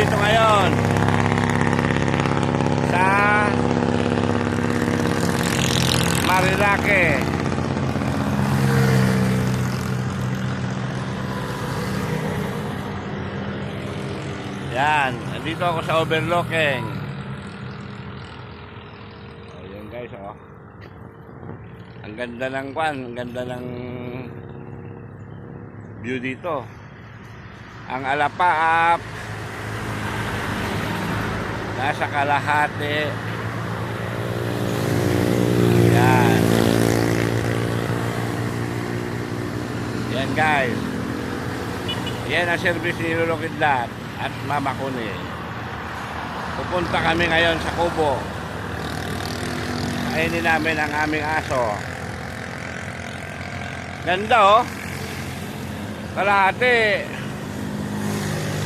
dito ngayon sa Marilake. Yan, nandito ako sa overlooking. Oh, guys, oh. Ang ganda ng kwan, ang ganda ng view dito. Ang Alapaap nasa kalahati. Yan. Yan guys. Yan ang service ni Lolo Kidlat at Mama Kuni. Pupunta kami ngayon sa Kubo. Kainin namin ang aming aso. Ganda oh. Kalahati.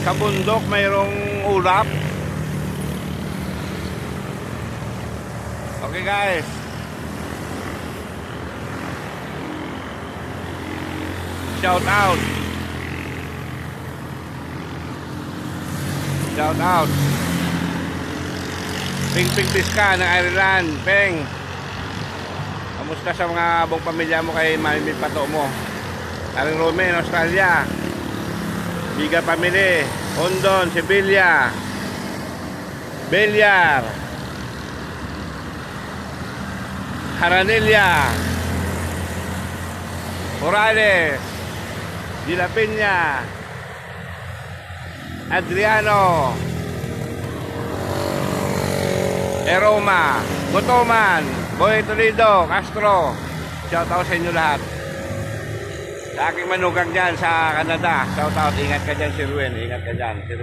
Sa bundok mayroong ulap. Okay guys. Shout out. Shout out. Ping Ping Piska ng Ireland. Peng. Kamusta sa mga buong pamilya mo kay Mami Pato mo? Aring Rome, Australia. Biga Family. Hondon, Sevilla. Belyar. Haranilla. Morales. De La Peña. Adriano. Eroma. Gutoman. Boy Toledo. Castro. Shout out sa inyo lahat. Sa aking manugang dyan sa Canada. Shout out. Ingat ka dyan si Ruel. Ingat ka dyan. Si Ruel.